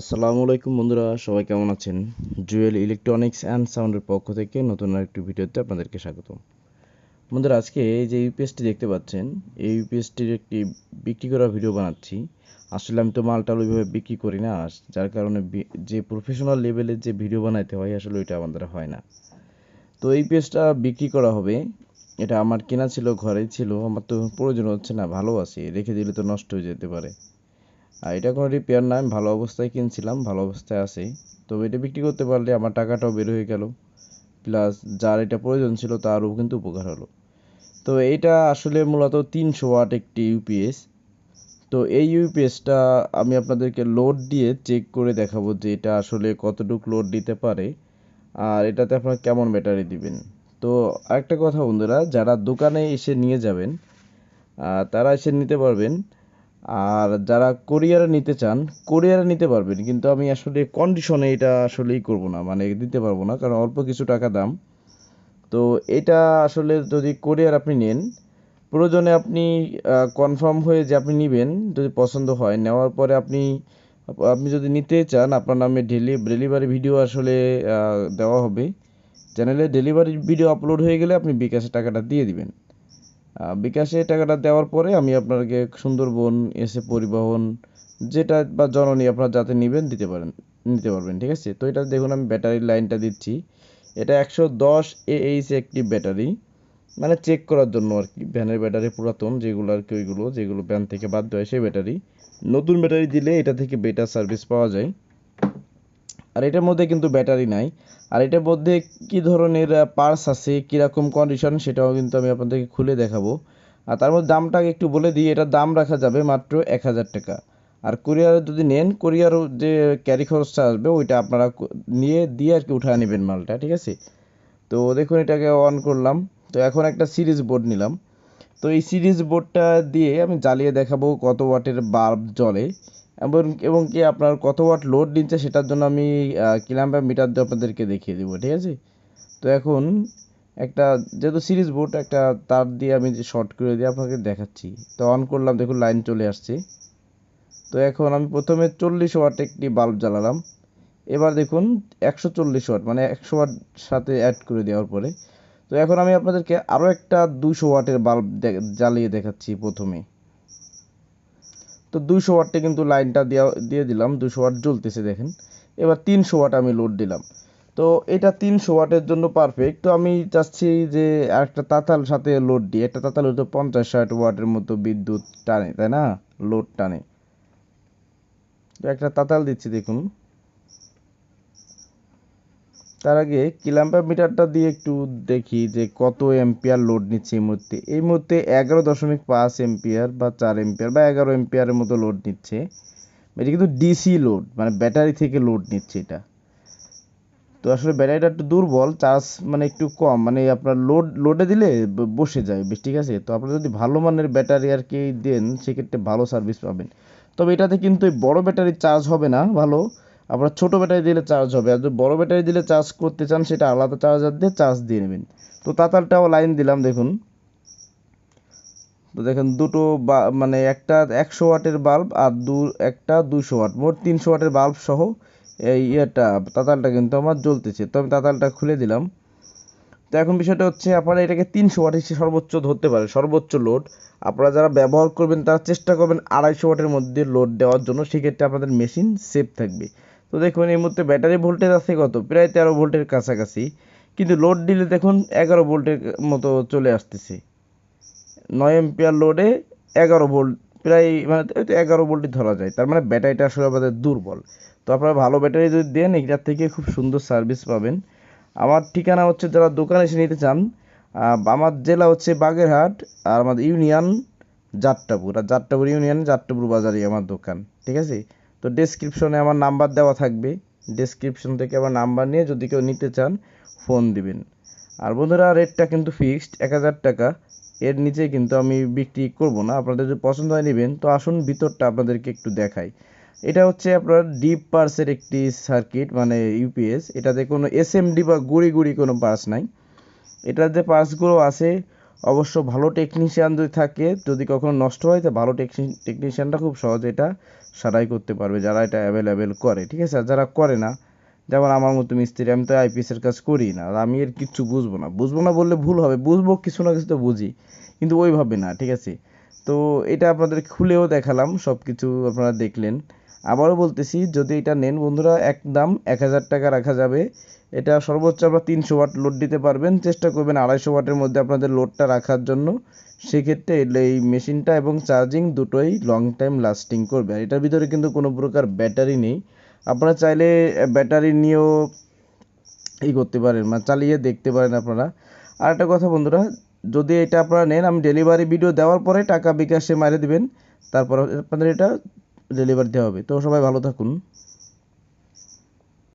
আসসালামু আলাইকুম বন্ধুরা, সবাই কেমন আছেন? জুয়েল ইলেকট্রনিক্স অ্যান্ড সাউন্ডের পক্ষ থেকে নতুন আরেকটি ভিডিওতে আপনাদেরকে স্বাগত বন্ধুরা, আজকে এই যে ইউপিএসটি দেখতে পাচ্ছেন, এই ইউপিএসটির একটি বিক্রি করা ভিডিও বানাচ্ছি। আসলে আমি তো মালটা ওইভাবে বিক্রি করি না যার কারণে যে প্রফেশনাল লেভেলের যে ভিডিও বানাইতে হয়, আসলে ওইটা আমাদের হয় না। তো এই পেজটা বিক্রি করা হবে। এটা আমার কেনা ছিল, ঘরেই ছিল, আমার তো প্রয়োজন হচ্ছে না, ভালো আছে, রেখে দিলে তো নষ্ট হয়ে যেতে পারে। আর এটা কোনো রিপেয়ার না আমি ভালো অবস্থায় কিনছিলাম, ভালো অবস্থায় আছে। তো এটা বিক্রি করতে পারলে আমার টাকাটাও বের হয়ে গেল। প্লাস যার এটা প্রয়োজন ছিল তারও কিন্তু উপকার হলো। তো এইটা আসলে মূলত তিনশো ওয়াট একটি ইউপিএস তো এই ইউপিএসটা আমি আপনাদেরকে লোড দিয়ে চেক করে দেখাবো যে এটা আসলে কতটুকু লোড দিতে পারে। আর এটাতে আপনারা কেমন ব্যাটারি দিবেন। তো আরেকটা কথা বন্ধুরা, যারা দোকানে এসে নিয়ে যাবেন তারা এসে নিতে পারবেন আর যারা কোরিয়ারে নিতে চান কোরিয়ারে নিতে পারবেন, কিন্তু আমি আসলে কন্ডিশনে এটা আসলেই করব না মানে দিতে পারব না, কারণ অল্প কিছু টাকা দাম। তো এটা আসলে যদি কোরিয়ার আপনি নেন, প্রয়োজনে আপনি কনফার্ম হয়ে যে আপনি নেবেন, যদি পছন্দ হয়, নেওয়ার পরে আপনি আপনি যদি নিতে চান, আপনার নামে ডেলি ডেলিভারি ভিডিও আসলে দেওয়া হবে। চ্যানেলে ডেলিভারি ভিডিও আপলোড হয়ে গেলে আপনি বিকাশে টাকাটা দিয়ে দিবেন। বিকাশে টাকাটা দেওয়ার পরে আমি আপনাকে সুন্দরবন, এসে পরিবহন যেটা বা জননী আপনার যাতে নেবেন দিতে পারেন, নিতে পারবেন, ঠিক আছে? তো এটা দেখুন, আমি ব্যাটারির লাইনটা দিচ্ছি। এটা একশো দশ এইচ একটি ব্যাটারি মানে চেক করার জন্য আর কি। ভ্যানের ব্যাটারি পুরাতন, যেগুলো আর কি ওইগুলো, যেগুলো ভ্যান থেকে বাদ দেয় সেই ব্যাটারি। নতুন ব্যাটারি দিলে এটা থেকে বেটার সার্ভিস পাওয়া যায়। আর এটার মধ্যে কিন্তু ব্যাটারি নাই। আর এটার মধ্যে কি ধরনের পার্টস আছে, কীরকম কন্ডিশন সেটাও কিন্তু আমি আপনাদেরকে খুলে দেখাবো। আর তার মধ্যে দামটা একটু বলে দিই, এটার দাম রাখা যাবে মাত্র এক হাজার টাকা। আর কোরিয়ার যদি নেন কোরিয়ার যে ক্যারি খরচটা আসবে, ওইটা আপনারা নিয়ে দিয়ে আর কি উঠায় নেবেন মালটা, ঠিক আছে? তো দেখুন এটাকে অন করলাম। তো এখন একটা সিরিজ বোর্ড নিলাম। তো এই সিরিজ বোর্ডটা দিয়ে আমি জ্বালিয়ে দেখাবো কত ওয়াটের বাল্ব জ্বলে। এবং এবং কি আপনার কত ওয়াট লোড নিচ্ছে সেটার জন্য আমি কিলাম্বার মিটার দিয়ে আপনাদেরকে দেখিয়ে দেবো, ঠিক আছে? তো এখন একটা, যেহেতু সিরিজ বোর্ড একটা তার দিয়ে আমি যে শর্ট করে দিয়ে আপনাকে দেখাচ্ছি। তো অন করলাম, দেখুন লাইন চলে আসছে। তো এখন আমি প্রথমে চল্লিশ ওয়াট একটি বাল্ব জ্বালালাম। এবার দেখুন একশো চল্লিশ ওয়াট মানে একশো ওয়াট সাথে অ্যাড করে দেওয়ার পরে। তো এখন আমি আপনাদেরকে আরও একটা দুশো ওয়াটের বাল্ব জ্বালিয়ে দেখাচ্ছি প্রথমে। তো দুইশো ওয়াটে কিন্তু লাইনটা দেওয়া দিয়ে দিলাম দুশো ওয়াট জ্বলতেছে দেখেন। এবার তিনশো ওয়াট আমি লোড দিলাম। তো এটা তিনশো ওয়াটের জন্য পারফেক্ট তো আমি চাচ্ছি যে একটা তাতাল সাথে লোড দিই। একটা তাতাল হয়তো পঞ্চাশ ষাট ওয়াটের মতো বিদ্যুৎ টানে, তাই না? লোড টানে। তো একটা তাতাল দিচ্ছি দেখুন। তার আগে কিলাম্পার মিটারটা দিয়ে একটু দেখি যে কত এম্পিয়ার লোড নিচ্ছে এই মুহূর্তে। এই মুহূর্তে এগারো দশমিক পাঁচ এম্পিয়ার বা চার এম্পিয়ার বা এগারো এম্পিয়ারের মতো লোড নিচ্ছে। এটা কিন্তু ডিসি লোড মানে ব্যাটারি থেকে লোড নিচ্ছে এটা। তো আসলে ব্যাটারিটা একটু দুর্বল চার্জ মানে একটু কম মানে আপনার লোড লোডে দিলে বসে যায় বেশ, ঠিক আছে? তো আপনারা যদি ভালো মানের ব্যাটারি আর কি দেন, সেক্ষেত্রে ভালো সার্ভিস পাবেন। তবে এটাতে কিন্তু বড় ব্যাটারি চার্জ হবে না ভালো। আপনার ছোট ব্যাটারি দিলে চার্জ হবে। আর যদি বড় ব্যাটারি দিলে চার্জ করতে চান, সেটা আলাদা চার্জার দিয়ে চার্জ দিয়ে নেবেন। তো তাতালটাও লাইন দিলাম, দেখুন। তো দেখেন, দুটো বা মানে একটা একশো ওয়াটের বাল্ব আর দু, একটা দুশো ওয়াট, মোট তিনশো ওয়াটের বাল্ব সহ এই ইয়েটা, তাতালটা কিন্তু আমার জ্বলতেছে। তো আমি তাতালটা খুলে দিলাম। তো এখন বিষয়টা হচ্ছে, আপনারা এটাকে তিনশো ওয়াট হিসেবে সর্বোচ্চ ধরতে পারেন, সর্বোচ্চ লোড আপনারা যারা ব্যবহার করবেন, তারা চেষ্টা করবেন আড়াইশো ওয়াটের মধ্যে লোড দেওয়ার জন্য। সেক্ষেত্রে আপনাদের মেশিন সেফ থাকবে। তো দেখুন, এই মুহূর্তে ব্যাটারি ভোল্টেজ আছে কত? প্রায় তেরো ভোল্টের কাছাকাছি। কিন্তু লোড দিলে দেখুন এগারো ভোল্টের মতো চলে আসতেছে। নয় এম্পিয়ার লোডে এগারো ভোল্ট প্রায় মানে এগারো ভোল্টই ধরা যায়। তার মানে ব্যাটারিটা আসলে আমাদের দুর্বল। তো আপনারা ভালো ব্যাটারি যদি দেন, এটার থেকে খুব সুন্দর সার্ভিস পাবেন। আমার ঠিকানা হচ্ছে, যারা দোকানে এসে নিতে চান আমার জেলা হচ্ছে বাগেরহাট আর আমাদের ইউনিয়ন যাত্রাপুর। আর যাত্রাপুর ইউনিয়ন, যাত্রাপুর বাজারই আমার দোকান। ঠিক আছে? তো ডেসক্রিপশনে আমার নাম্বার দেওয়া থাকবে। ডেসক্রিপশন থেকে আমার নাম্বার নিয়ে যদি কেউ নিতে চান ফোন দিবেন। আর বন্ধুরা রেটটা কিন্তু ফিক্সড এক হাজার টাকা। এর নিচে কিন্তু আমি বিক্রি করব না। আপনাদের যদি পছন্দ হয় নেবেন, তো আসুন ভিতরটা আপনাদেরকে একটু দেখাই। এটা হচ্ছে আপনার ডিপ পার্সের একটি সার্কিট মানে ইউপিএস এটাতে কোনো এসএমডি বা গুড়ি গুড়ি কোনো পার্স নাই। এটার যে পার্সগুলো আছে অবশ্য ভালো টেকনিশিয়ান যদি থাকে, যদি কখনো নষ্ট হয়, তো ভালো টেকনিশিয়ানটা খুব সহজে এটা সারাই করতে পারবে, যারা এটা অ্যাভেলেবেল করে, ঠিক আছে? আর যারা করে না, যেমন আমার মতো মিস্ত্রি, আমি তো আইপিএসের কাজ করি না, আর আমি এর কিচ্ছু বুঝব না। বুঝব না বললে ভুল হবে, বুঝব কিছু না কিছু তো বুঝি, কিন্তু ওইভাবে না, ঠিক আছে? তো এটা আপনাদের খুলেও দেখালাম সব কিছু আপনারা দেখলেন। আবারও বলতেছি, যদি এটা নেন বন্ধুরা, একদম এক হাজার টাকা রাখা যাবে। এটা সর্বোচ্চ আপনারা তিনশো ওয়াট লোড দিতে পারবেন। চেষ্টা করবেন আড়াইশো ওয়াটের মধ্যে আপনাদের লোডটা রাখার জন্য। সেক্ষেত্রে এই মেশিনটা এবং চার্জিং দুটোই লং টাইম লাস্টিং করবে। আর এটার ভিতরে কিন্তু কোনো প্রকার ব্যাটারি নেই। আপনারা চাইলে ব্যাটারি নিয়েও ই করতে পারেন মানে চালিয়ে দেখতে পারেন আপনারা। আর একটা কথা বন্ধুরা, যদি এটা আপনারা নেন, আমি ডেলিভারি ভিডিও দেওয়ার পরে টাকা বিকাশে মারে দিবেন। তারপর আপনাদের এটা ডেলিভারি দেওয়া হবে। তো সবাই ভালো থাকুন।